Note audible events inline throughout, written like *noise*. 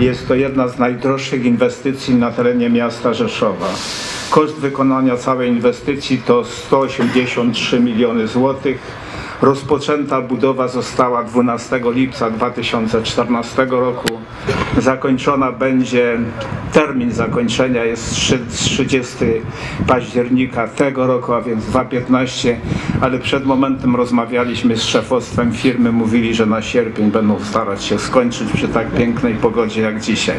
Jest to jedna z najdroższych inwestycji na terenie miasta Rzeszowa. Koszt wykonania całej inwestycji to 183 miliony złotych. Rozpoczęta budowa została 12 lipca 2014 roku. Zakończona będzie, termin zakończenia jest trzy- 30 października tego roku, a więc 2015, ale przed momentem rozmawialiśmy z szefostwem firmy, mówili, że na sierpień będą starać się skończyć przy tak pięknej pogodzie jak dzisiaj.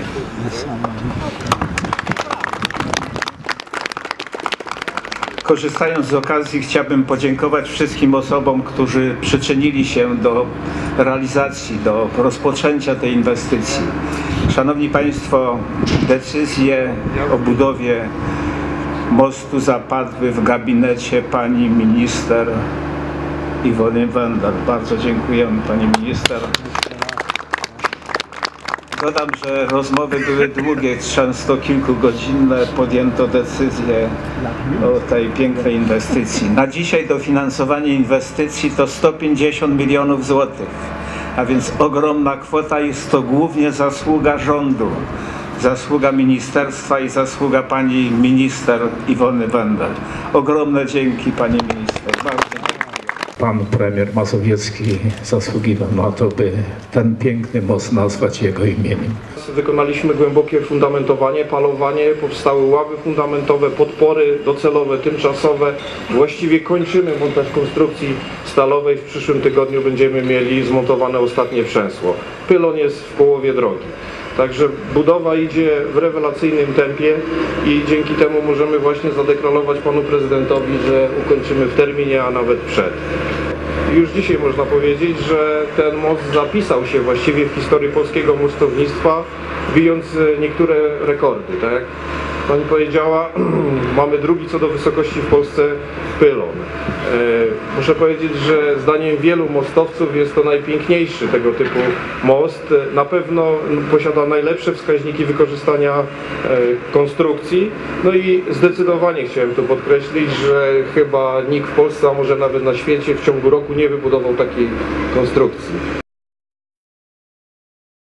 Korzystając z okazji chciałbym podziękować wszystkim osobom, którzy przyczynili się do realizacji, do rozpoczęcia tej inwestycji. Szanowni Państwo, decyzje o budowie mostu zapadły w gabinecie pani minister Iwony Wendel. Bardzo dziękujemy pani minister. Dodam, że rozmowy były długie, często kilkugodzinne. Podjęto decyzję o tej pięknej inwestycji. Na dzisiaj dofinansowanie inwestycji to 150 milionów złotych, a więc ogromna kwota. Jest to głównie zasługa rządu, zasługa ministerstwa i zasługa pani minister Iwony Wendel. Ogromne dzięki pani minister. Bardzo dziękuję. Pan premier Mazowiecki zasługiwał na to, by ten piękny most nazwać jego imieniem. Wykonaliśmy głębokie fundamentowanie, palowanie, powstały ławy fundamentowe, podpory docelowe, tymczasowe. Właściwie kończymy montaż konstrukcji stalowej. W przyszłym tygodniu będziemy mieli zmontowane ostatnie przęsło. Pylon jest w połowie drogi. Także budowa idzie w rewelacyjnym tempie i dzięki temu możemy właśnie zadeklarować panu prezydentowi, że ukończymy w terminie, a nawet przed. Już dzisiaj można powiedzieć, że ten most zapisał się właściwie w historii polskiego mostownictwa, bijąc e, niektóre rekordy. Tak pani powiedziała, *clears throat* mamy drugi co do wysokości w Polsce pylon. E, Muszę powiedzieć, że zdaniem wielu mostowców jest to najpiękniejszy tego typu most. E, Na pewno posiada najlepsze wskaźniki wykorzystania e, konstrukcji. No i zdecydowanie chciałem tu podkreślić, że chyba nikt w Polsce, a może nawet na świecie w ciągu roku nie wybudował takiej konstrukcji.